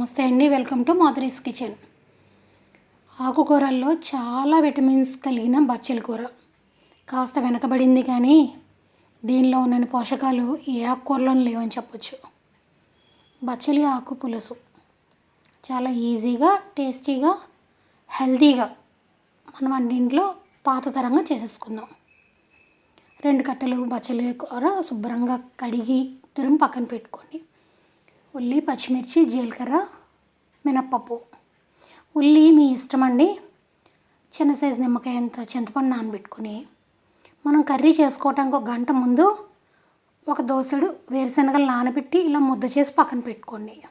నమస్తే అండి. Welcome to Madhuri's kitchen. ఆకుకూరల్లో చాలా విటమిన్స్ కలిగిన బచ్చలి కూర. కాస్త వెనకబడింది కానీ దీనిలో ఉన్న పోషకాలు ఏ ఆకుకూరలోనూ లేవని చెప్పొచ్చు. బచ్చలి ఆకు పులుసు. చాలా ఈజీగా టేస్టీగా హెల్తీగా మనం వంటింట్లో పాత తరంగా చేసేసుకుందాం. రెండు కట్టలు బచ్చలి కూర శుభ్రంగా కడిగి తురిమి పక్కన పెట్టుకోండి. ఉల్లి పచ్చిమిర్చి జీలకర్ర మినప్పప్పు. ఉల్లి మీ ఇష్టం అండి. చిన్న సైజు నిమ్మకాయ అంత చింతపండు నానబెట్టుకుని మనం కర్రీ చేసుకోవటానికి ఒక గంట ముందు ఒక దోశడు వేరుశనగలు నానబెట్టి ఇలా ముద్ద చేసి పక్కన పెట్టుకోండి.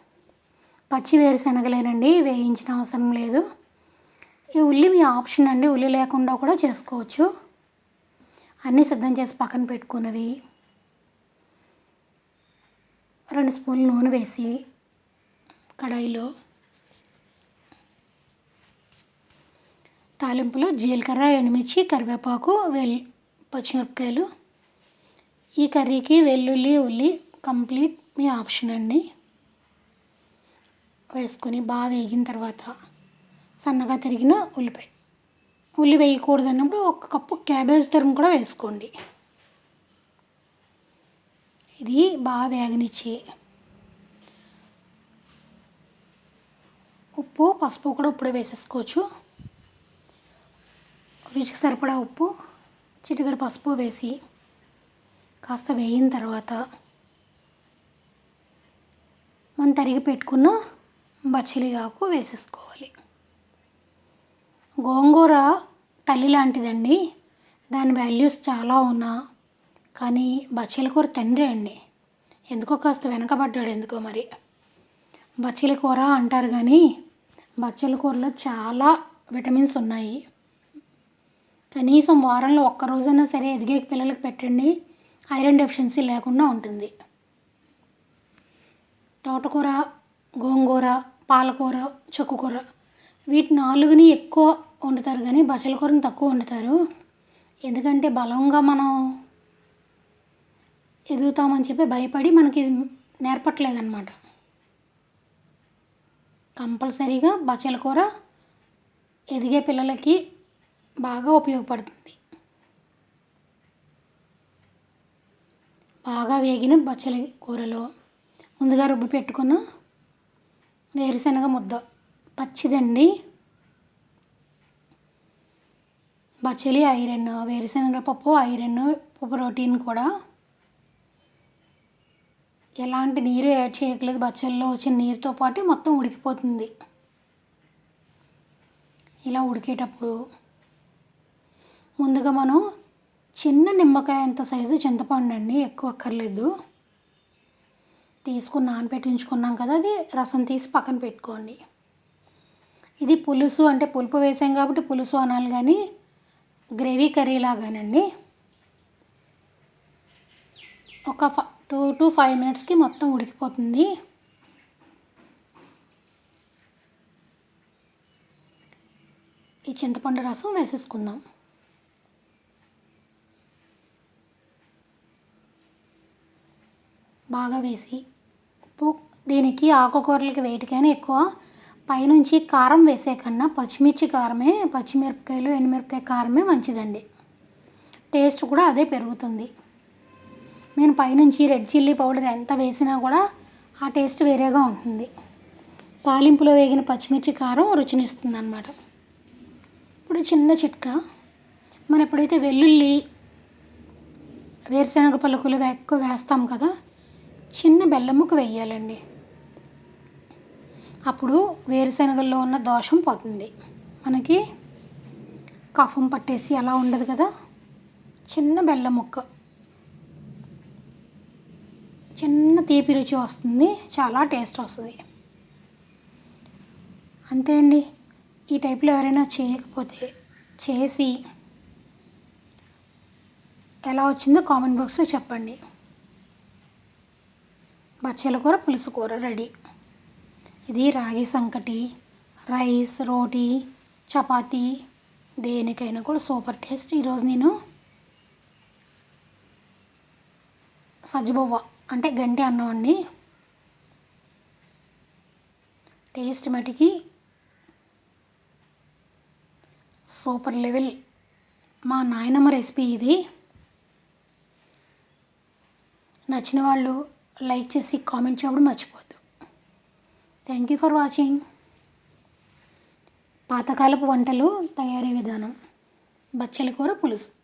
పచ్చి వేరుశనగలేనండి వేయించిన అవసరం లేదు. ఈ ఉల్లి మీ ఆప్షన్ అండి ఉల్లి లేకుండా కూడా చేసుకోవచ్చు. అన్నీ సిద్ధం చేసి పక్కన పెట్టుకున్నవి. రెండు స్పూన్లు నూనె వేసి కడాయిలో తాలింపులో జీలకర్ర ఎండుమిర్చి కరివేపాకు వెల్ పచ్చిమిరపకాయలు. ఈ కర్రీకి వెల్లుల్లి ఉల్లి కంప్లీట్ మీ ఆప్షన్ అండి. వేసుకొని బాగా వేగిన తర్వాత సన్నగా తరిగిన ఉల్లిపాయ. ఉల్లి వేయకూడదు అన్నప్పుడు ఒక కప్పు క్యాబేజ్ తురుము కూడా వేసుకోండి. ఇది బాగా వేగనిచ్చి. ఉప్పు పసుపు కూడా ఇప్పుడే వేసేసుకోవచ్చు. రుచికి సరిపడా ఉప్పు చిటికడ పసుపు వేసి కాస్త వేయిన తర్వాత మనం తరిగి పెట్టుకున్న బచ్చలి ఆకు వేసేసుకోవాలి. గోంగూర తల్లి లాంటిదండి. దాని వాల్యూస్ చాలా ఉన్నా కానీ బచ్చల కూర తండ్రి అండి. ఎందుకో కాస్త వెనకబడ్డాడు ఎందుకో మరి. బచ్చల కూర అంటారు కానీ బచ్చల కూరలో చాలా విటమిన్స్ ఉన్నాయి. కనీసం వారంలో ఒక్క రోజైనా సరే ఎదిగే పిల్లలకు పెట్టండి ఐరన్ డెఫిషియన్సీ లేకుండా ఉంటుంది. తోటకూర గోంగూర పాలకూర చుక్కకూర వీటి నాలుగుని ఎక్కువ వండుతారు కానీ బచ్చల కూరని తక్కువ వండుతారు. ఎందుకంటే బలంగా మనం ఎదుగుతామని చెప్పి భయపడి మనకి నేర్పట్లేదన్నమాట. కంపల్సరీగా బచ్చల కూర ఎదిగే పిల్లలకి బాగా ఉపయోగపడుతుంది. బాగా వేగిన బచ్చల కూరలో ముందుగా రుబ్బి పెట్టుకున్న వేరుశనగ ముద్ద పచ్చిదండి బచ్చలి ఐరన్ వేరుశనగ పప్పు ఐరన్ పప్పు ప్రోటీన్ కూడా ఎలాంటి నీరు యాడ్ చేయట్లేదు. బచ్చల్లో వచ్చిన నీరుతో పాటు మొత్తం ఉడికిపోతుంది. ఇలా ఉడికేటప్పుడు ముందుగా మనం చిన్న నిమ్మకాయ అంత సైజు చింతపండు అండి ఎక్కువ అక్కర్లేదు. తీసుకుని నానబెట్టించుకున్నాం కదా అది రసం తీసి పక్కన పెట్టుకోండి. ఇది పులుసు అంటే పులుపు వేసాం కాబట్టి పులుసు అనాలి కానీ గ్రేవీ కర్రీ లాగానండి. ఒక టూ టు ఫైవ్ మినిట్స్కి మొత్తం ఉడికిపోతుంది. ఈ చింతపండు రసం వేసేసుకుందాం. బాగా వేసి ఉప్పు దీనికి ఆకుకూరలకి వేటికైనా ఎక్కువ. పైనుంచి కారం వేసే కన్నా పచ్చిమిర్చి కారమే పచ్చిమిరపకాయలు ఎండుమిరపకాయ కారమే మంచిదండి. టేస్ట్ కూడా అదే పెరుగుతుంది. నేను పైనుంచి రెడ్ చిల్లీ పౌడర్ ఎంత వేసినా కూడా ఆ టేస్ట్ వేరేగా ఉంటుంది. తాలింపులో వేగిన పచ్చిమిర్చి కారం రుచినిస్తుంది అనమాట ఇప్పుడు చిన్న చిట్కా. మనం ఎప్పుడైతే వెల్లుల్లి వేరుశనగ పలుకులు ఎక్కువ వేస్తాం కదా చిన్న బెల్లం ముక్క వేయాలండి. అప్పుడు వేరుశనగల్లో ఉన్న దోషం పోతుంది. మనకి కఫం పట్టేసి అలా ఉండదు కదా. చిన్న బెల్లం ముక్క. చిన్న తీపి రుచి వస్తుంది చాలా టేస్ట్ వస్తుంది. అంతే అండి. ఈ టైప్లో ఎవరైనా చేయకపోతే చేసి ఎలా వచ్చిందో కామెంట్ బాక్స్లో చెప్పండి. బచ్చల కూర పులుసు కూర రెడీ. ఇది రాగి సంకటి రైస్ రోటీ చపాతీ దేనికైనా కూడా సూపర్ టేస్ట్ ఈరోజు నేను సజ్జబొవ్వ అంటే గంటి అన్నం అండి టేస్ట్ మటుకి సూపర్ లెవెల్. మా నాయనమ్మ రెసిపీ ఇది. నచ్చిన వాళ్ళు లైక్ చేసి కామెంట్ చేయడం మర్చిపోద్దు థ్యాంక్ యూ ఫర్ వాచింగ్. పాతకాలపు వంటలు తయారీ విధానం. బచ్చల కూర పులుసు.